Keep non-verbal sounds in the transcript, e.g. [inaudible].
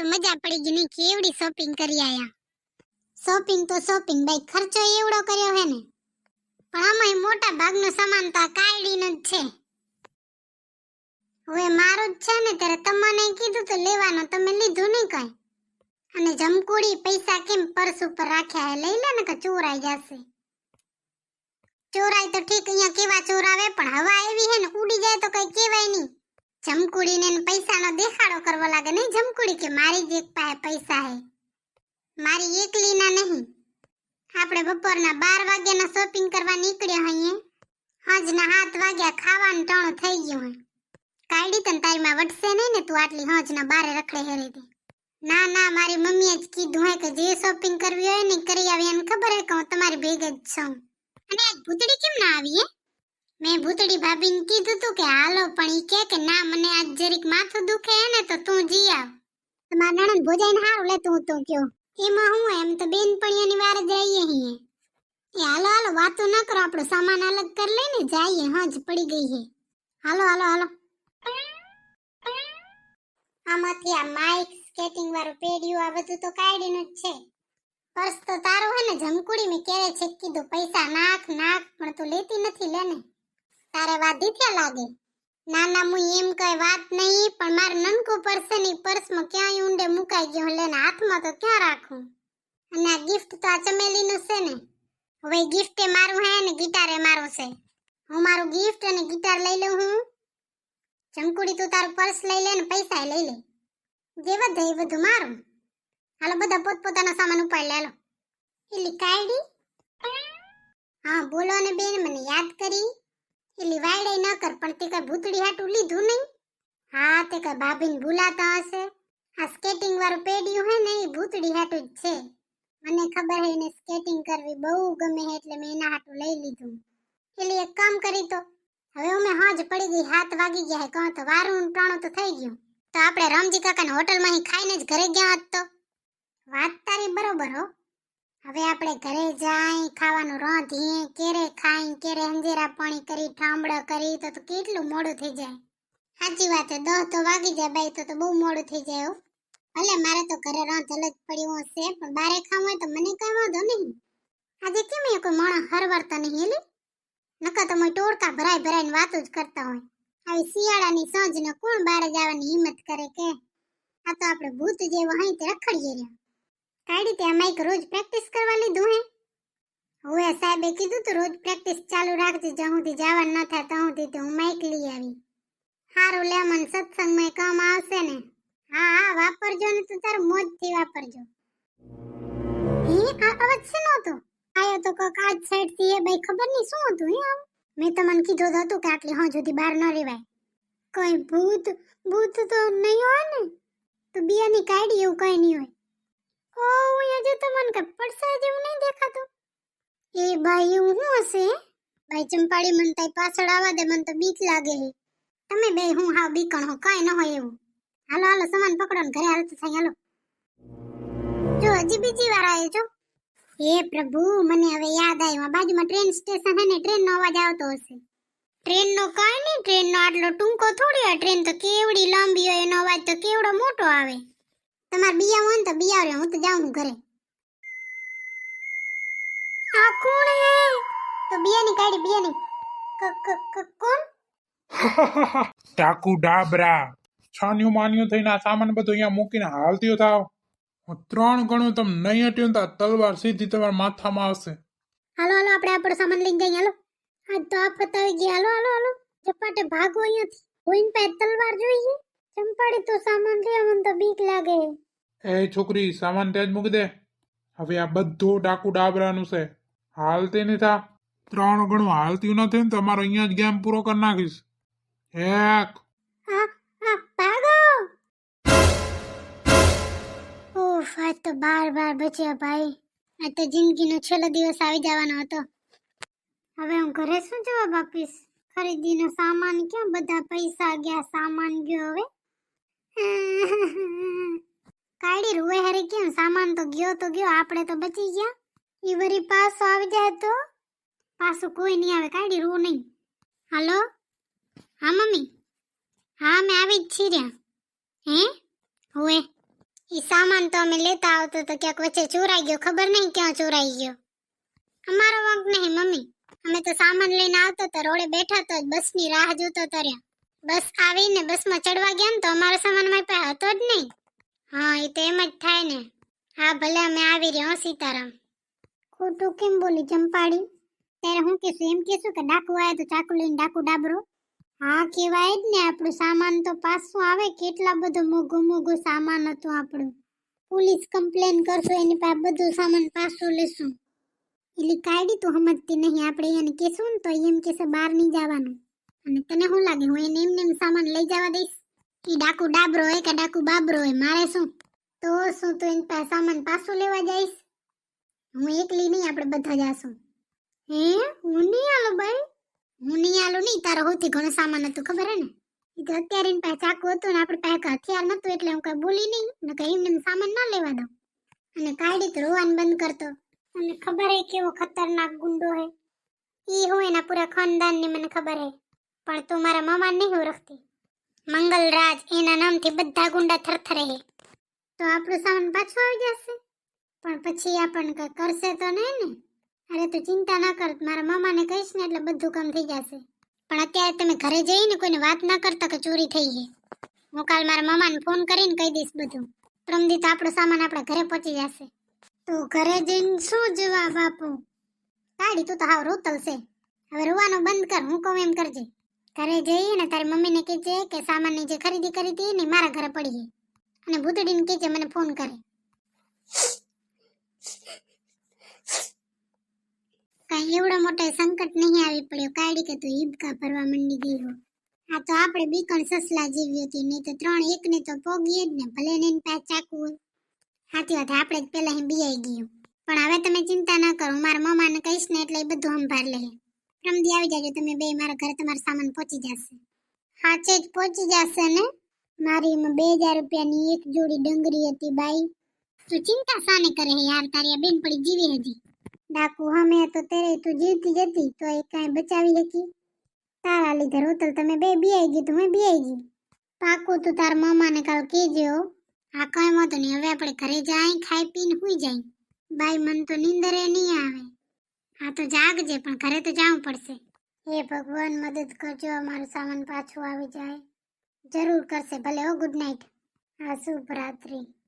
તો મજા પડી ગઈ નહીં, કેવડી શોપિંગ કરી આયા. શોપિંગ તો શોપિંગ ભાઈ, ખર્ચો એવડો કર્યો હે ને. પણ આમાંય મોટા ભાગનો સામાન તો આ કાયડીનો જ છે. હવે મારું જ છે ને, ત્યારે તમને કીધું તો લેવાનો, તમે લીધું નહીં કઈ. અને જમકુડી પૈસા કેમ પર્સ ઉપર રાખ્યા લઈ લે ને કે ચોરાઈ જશે. ચોરાય તો ઠીક, અહીંયા કેવા ચોરાવે, પણ હવા એવી હે ને, ઉડી જાય તો કઈ કહેવાય નહીં. ને પૈસાનો દેખાડો કરવો લાગે નહીં જમકુડી કે મારી જ એક પાસે પૈસા હે. મારી એકલીના નહીં. આપણે બપોરના બાર વાગ્યાના શોપિંગ કરવા નીકળ્યા હઈએ. હાજના હાથ વાગ્યા ખાવાનું ટાણું થઈ ગયું હોય. કાઢી તને તારીમાં વટશે નહીં ને તું આટલી હાજના બારે રખડે હેરી દે ના ના, મારી મમ્મીએ જ કીધું હે કે જે શોપિંગ કરવી હોય ને કરી આવી, એને ખબર હે કે હું તમારી ભેગ જ છું. અને આ ભૂતડી કેમ ના આવી હે? મેં ભૂતડી ભાભીને કીધું તું કે હાલો, પણ ઈ કે કે ના, મને આજ જરીક માથું દુખે હે ને તો તું જી આવ. તમારા નણંદ ભોજાઈને હારું લે તું તું કયો. એમાં હું એમ તો બેનપણીઓની વાર જ રહીએ છીએ એ હાલો હાલો, વાતો ન કરો, આપણો સામાન અલગ કરી લઈને જઈએ, હજ પડી ગઈ હે. હાલો હાલો હાલો. આમાંથી આ માઇક સ્કેટિંગ વાળું પેડિયું આ બધું તો કાઢીનું જ છે. પર્સ તો તારું હે ને, જમકુડી મેં ક્યારે છે કીધું, પૈસા નાખ નાખ, પણ તું લેતી નથી, લે ને. તારે વાદી થયા લાગે? ના ના હું એમ કઈ વાત નહીં, પણ મારું નનકો પર્સની પર્સમાં ક્યાંય ઊંડે મુકાઈ ગયો લેને હાથમાં તો ક્યાં રાખું? અને આ ગિફ્ટ તો આ ચમેલીનું છે ને. હવે ગિફ્ટ મારું હે ને ગિટાર એ મારું છે. હું મારું ગિફ્ટ અને ગિટાર લઈ લઉં હું. ચમકુડી તું તારું પર્સ લઈ લે ને પૈસા લઈ લે. જે વધે બધું મારું. હાલો, બધા પોતપોતાનો સામાન ઉપાડ લેલો એલી કાયડી. હા, બોલો ને બેન, મને યાદ કરી. એલી વાયડે ન કર, પણ તે કઈ ભૂતડી હાટું લીધું નહીં. હા, તે કઈ ભાભીને ભૂલાતા હશે. આ સ્કેટિંગ વાળું પેડિયું હે ને, એ ભૂતડી હાટું જ છે. મને ખબર હે એને સ્કેટિંગ કરવી બહુ ગમે હે, એટલે મેં એના હાટું લઈ લીધું. એટલે એક કામ કરી તો, હવે અમે હાજ પડી ગઈ, હાથ વાગી ગયા હે, કહો તો વારું ટાણું તો થઈ ગયું. તો આપણે રામજી કાકાને હોટલમાં ખાઈને જ ઘરે ગયા હોત તો. વાત તારી બરોબર હો. હવે આપણે ઘરે જાય, ખાવાનું રોંધીએ, કેરે ખાઈ, કેરે અંજીરા પાણી કરી, ઠામડા કરી, તો તો કેટલું મોડું થઈ જાય. સાચી વાત દહ તો વાગી જાય બાઈ તો તો બહુ મોડું થઈ જાય ભલે મારે તો ઘરે રાંધેલ જ પડ્યું હશે, પણ બારે ખાવું હોય તો મને કઈ વાંધો નહીં. આજે કેમ એ કોઈ માણસ હરવરતા નહીં એલી નકર તો મોય ટોળકા ભરાઈ ભરાઈને વાતો જ કરતા હોય. આવી શિયાળાની સાંજને કોણ બારે જવાની હિંમત કરે કે? આ તો આપણે ભૂત જેવો અહીં તે રખડીએ રહ્યા. કાઢી તે આમાં એક રોજ પ્રેક્ટિસ કરવા લીધું હે હવે સાહેબે કીધું તો રોજ પ્રેક્ટિસ ચાલુ રાખજે જ્યાં સુધી જવાનું ન થાય ત્યાં સુધી તો હું માઇક લઈ આવી હારું લે મને સત્સંગમાં કામ આવશે ને હા હા વાપરજો ને તો તારું મોજથી વાપરજો। હે આ અવાજ શેનો હતો? આયો તો કોક આજ સાઈડથી એ ભાઈ ખબર નહીં શું હતું હે આમ? મેં તમને કીધું તો હતું કે આટલી હા સુધી બહાર ન રેવાય। કોઈ ભૂત ભૂત તો નહીં હોય ને? તો બિયાની કાઢી એવું કઈ નહીં હોય। અહીંયા જો તો મને કે પડસાય જેવું નહીં દેખાતું. એ ભાઈ, એવું શું હશે? ભાઈ ચંપાડી મન તાઈ પાછળ આવા દે, મને તો બીક લાગે હે. તમે બે હું હાવ બીકણ હો, કાંઈ ન હોય એવું. હાલો હાલો, સામાન પકડો ને ઘરે હાલતું થાય, હાલો. જો, હજી બીજી વાર આવે છો? હે પ્રભુ, મને હવે યાદ આવ્યું. બાજુમાં ટ્રેન સ્ટેશન હે ને ટ્રેનનો અવાજ આવતો હશે. ટ્રેનનો કાંઈ નહીં ટ્રેનનો આટલો ટૂંકો થોડી હોય. ટ્રેન તો કેવડી લાંબી હોય, એનો અવાજ તો કેવડો મોટો આવે. તમારે બિયા હોય ને તો બિયા હું તો જાઉં છું ઘરે. આ કોણ હે? તો બિયાની કાઢી બિયાની. ક ક ક કોણ? [laughs] ટાકુ ડાબરા. છાન્યું માન્યું થઈને આ સામાન બધું અહીંયા મૂકીને હાલતીઓ થાવ. હું ત્રણ ગણું તમે નહીં હટ્યું તો તલવાર સીધી તમારા માથામાં આવશે. હાલો હાલો આપણે આપણો સામાન લઈને જઈએ હાલો. આજ તો આફત આવી ગઈ હાલો હાલો હાલો. ઝપાટે ભાગો અહીંયાથી. કોઈન પે તલવાર જોઈએ. ચંપાડી તો? સામાન લે મને તો બીક લાગે. એ છોકરી સામાન ત્યાં જ મૂકી દે. હવે આ બધું ડાકુ ડાબરાનું છે. હાલતી નહીં થા. ત્રણ ગણું હાલતી નથી ને તમારો અહીંયા જ ગેમ પૂરો કરી નાખીશ. એક ઉફ આજ તો બાર બાર બચ્યા ભાઈ. આ તો જિંદગીનો છેલ્લો દિવસ આવી જવાનો હતો. હવે હું ઘરે શું જવાબ આપીશ? ખરીદીનો સામાન ક્યાં? બધા પૈસા ગયા સામાન ગયો હવે. કાઢી રૂએ હારે કેમ? સામાન તો ગયો તો ગયો, આપણે તો બચી ગયા. ઈ વરી પાછો આવી જાય તો? પાછું કોઈ નહીં આવે, કાઢી રૂ નહીં. હાલો? હા, મમ્મી? હા મેં આવી જ છી રહ્યા હે? હોવે ઈ સામાન તો અમે લેતા આવતો તો ક્યાંક વચ્ચે ચોરાઈ ગયો, ખબર નહીં ક્યાં ચોરાઈ ગયો. અમારો વાંક નહીં, મમ્મી. અમે તો સામાન લઈને આવતો તો રોડે બેઠા તો બસની રાહ જોતો તો રહ્યા. બસ આવીને બસમાં ચડવા ગયા ને તો અમારો સામાન મારી પાસે હતો જ નહીં. હા એ તો એમ જ થાય ને. હા, ભલે અમે આવી રહ્યા સીતારામ. ખોટું કેમ બોલી ચંપાડી ત્યારે હું કહેશું, એમ કહેશું કે ડાકુ આવે તો ચાકુ લઈને ડાકુ ડાબરો. હા, કહેવાય જ ને, આપણું સામાન તો પાછું આવે, કેટલા બધો મોઘો મોઘો સામાન હતું આપણું. પોલીસ કમ્પ્લેન કરશું, એની પાસે બધું સામાન પાછો લેશું. એટલે કાયડી તો સમજતી નહીં, આપણે એને કહેશું ને તો એમ કહેશે, બહાર નહીં જવાનું. અને તને શું લાગે? હું એને એમને એમ સામાન લઈ જવા દઈશ? કે ડાકુ ડાબરો હોય કે ડાકુ બાબરો હોય મારે શું? તો શું તું એની પાસે સામાન પાછું લેવા જઈશ? હું એકલી નહીં, આપણે બધા જાશું. હે? હું નહીં આલો ભાઈ? હું નહીં આલું નહીં, તારો સૌથી ઘણો સામાન હતું, ખબર હે ને? એ તો અત્યારે એની પાસે ચાકુ હતું ને આપણે પાસે હથિયાર નહોતું એટલે હું કઈ બોલી નહીં ને કઈ એમને એમ સામાન ના લેવા દઉં. અને કાઢી તો રોવાનું બંધ કરતો અને ખબર હે કેવો ખતરનાક ગુંડો હે? એ હું એના પૂરા ખાનદાનની મને ખબર હે. પણ તું મારા મામા નહીં ઓળખતી. મંગલરાજ એના નામથી બધા ગુંડા થરથરે તો આપણું સામાન પાછું આવી જશે. પણ પછી આપણને કંઈ કરશે તો નહીં ને? અરે તું ચિંતા ના કર, મારા મામાને કહીશ ને એટલે બધું કામ થઈ જશે. પણ અત્યારે તમે ઘરે જઈને કોઈને વાત ના કરતા કે ચોરી થઈ છે હું કાલ મારા મામાને ફોન કરીને કહી દઈશ બધું. પ્રમદી, તો આપણો સામાન આપણા ઘરે પહોંચી જશે. તો ઘરે જઈને શું જવાબ આપું? કાઢી તું તો હાવ રોતલ છે. હવે રોવાનું બંધ કર, હું કહું એમ કરજે. ઘરે જઈએ ને તારી મમ્મીને કહેજે કે સામાનની જે ખરીદી કરી હતી ને મારા ઘરે પડી છે અને ભૂતડીને કહેજે મને ફોન કરે. કાંઈ એવડો મોટો સંકટ નહીં આવી પડ્યો. કાઢી કે તું હિબકા ભરવા મંડી ગઈ હો આ તો આપણે બીકણ સસલા જીવ્યો હતી નહીં તો ત્રણ એકને તો પોગીએ જ ને, ભલે ને પાસે ચાકુ હોય. સાચી વાત, આપણે પહેલા અહીં બિયાઈ ગયું. પણ હવે તમે ચિંતા ના કરો, મારા મમ્માને કહીશ ને એટલે એ બધું સંભાળ લે. પ્રમદી આવી જાજો તમે બે મારા ઘરે તમારો સામાન પહોંચી જશે. સાચે જ પહોંચી જશે ને? મારી એમાં બે હજાર રૂપિયાની એક જોડી ડંગરી હતી બાઈ. તું ચિંતા સાને કરે હે યાર, તારી આ બેન પડી જીવી હજી. ડાકુ હમે તો તેરે તું જીવતી જતી, તો એ કાંઈ બચાવી હતી તારા લીધે રોતલ તમે બે બિયાઈ ગઈ, તો મેં બિયાઈ ગઈ. પાકું તું તાર મામાને કાલ કહેજો આ કાંઈ વાંધો નહીં, હવે આપણે ઘરે જાય, ખાઈ પીને હુઈ જાય. બાઈ, મન તો નીંદરે નહીં આવે. હા, તો જાગજે, પણ ઘરે તો જવું પડશે. હે ભગવાન, મદદ કરજો, અમારું સામાન પાછું આવી જાય. જરૂર કરશે, ભલે હો, ગુડ નાઇટ. હા, શુભ રાત્રિ.